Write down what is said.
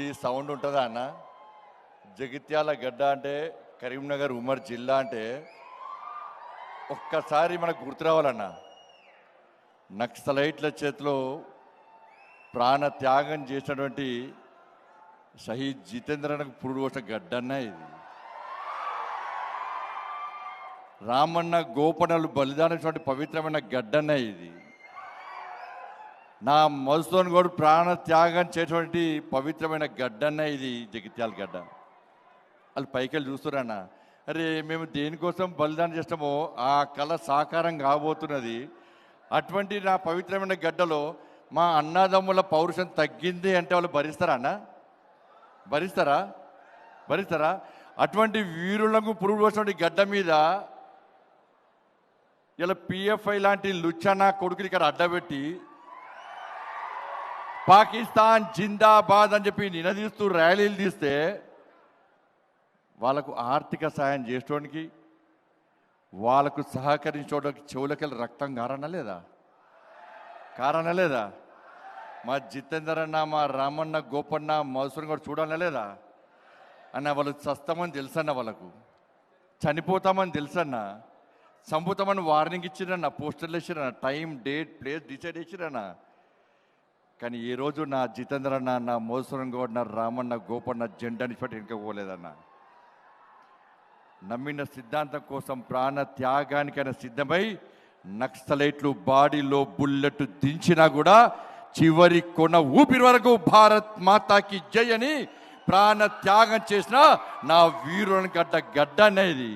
ఈ సౌండ్ ఉంటుందా అన్న? జగిత్యాల గడ్డ అంటే కరీంనగర్ ఉమర్ జిల్లా అంటే ఒక్కసారి మనకు గుర్తు రావాలన్న. నక్సలైట్ల చేతిలో ప్రాణ త్యాగం చేసినటువంటి షహీద్ జితేంద్రనకు పురుడు పోసిన గడ్డన్న ఇది. రామన్న గోపనలు బలిదానటువంటి పవిత్రమైన గడ్డన్న ఇది. నా మధుసూన్ గౌడ్ ప్రాణ త్యాగం చేసేటువంటి పవిత్రమైన గడ్డన్న ఇది జగిత్యాల గడ్డ. వాళ్ళు పైకి వెళ్ళి చూస్తున్నా అరే మేము దేనికోసం బలిదానం చేస్తామో ఆ కళ సాకారం కాబోతున్నది. అటువంటి నా పవిత్రమైన గడ్డలో మా అన్నదమ్ముల పౌరుషం తగ్గింది అంటే వాళ్ళు భరిస్తారా అన్న? భరిస్తారా? భరిస్తారా? అటువంటి వీరులకు పురుగు వచ్చినటువంటి గడ్డ మీద ఇలా పిఎఫ్ఐ లాంటి లుచ్చన కొడుకులు ఇక్కడ అడ్డబెట్టి పాకిస్తాన్ జిందాబాద్ అని చెప్పి నినదీస్తూ ర్యాలీలు తీస్తే వాళ్ళకు ఆర్థిక సాయం చేసుకోవడానికి వాళ్ళకు సహకరించడానికి చెవులకెళ్ళి రక్తం కారణ లేదా? కారణ లేదా? మా జితేందర్ అన్న మా రామన్న గోపన్న మధుసూన్ కూడా చూడాలనే లేదా? అన్న వాళ్ళు చస్తామని తెలుసన్న వాళ్ళకు. చనిపోతామని తెలుసన్న? చంపుతామని వార్నింగ్ ఇచ్చిరన్న పోస్టర్లు వేసిరన్న టైం డేట్ ప్లేస్ డిసైడ్ వేసిరన్నా కానీ ఈ రోజు నా జితేంద్ర అన్న నా మోసరం గౌడ్ నా రామన్న గోపన్న జెండాని పట్టి ఇంకా పోలేదన్న. నమ్మిన సిద్ధాంతం కోసం ప్రాణ త్యాగానికైనా సిద్ధమై నక్సలైట్లు బాడీలో బుల్లెట్ దించినా కూడా చివరి కొన ఊపిరి వరకు భారత్ మాతాకి జై అని ప్రాణ త్యాగం చేసిన నా వీరుని గడ్డ గడ్డ అనేది